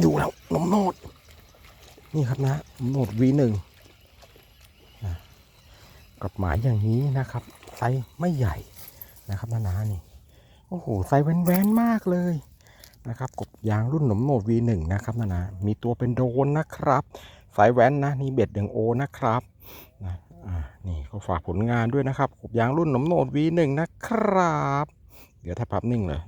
อยู่แล้วนมโนด นี่ครับนะนมโนด V1 นะกับหมายอย่างนี้นะครับ ไซส์ไม่ใหญ่นะครับนานานี่โอ้โหไซส์แว้นๆมากเลยนะครับกบยางรุ่นหนมโนด V1 นะครับนานามีตัวเป็นโดนนะครับ สายแว้นนะนี่เบ็ดหนึ่งโอนะครับนะนี่ก็ฝากผลงานด้วยนะครับกบยางรุ่นหนมโนด V1 นะครับ เดี๋ยวถ้าพับนิ่งเลย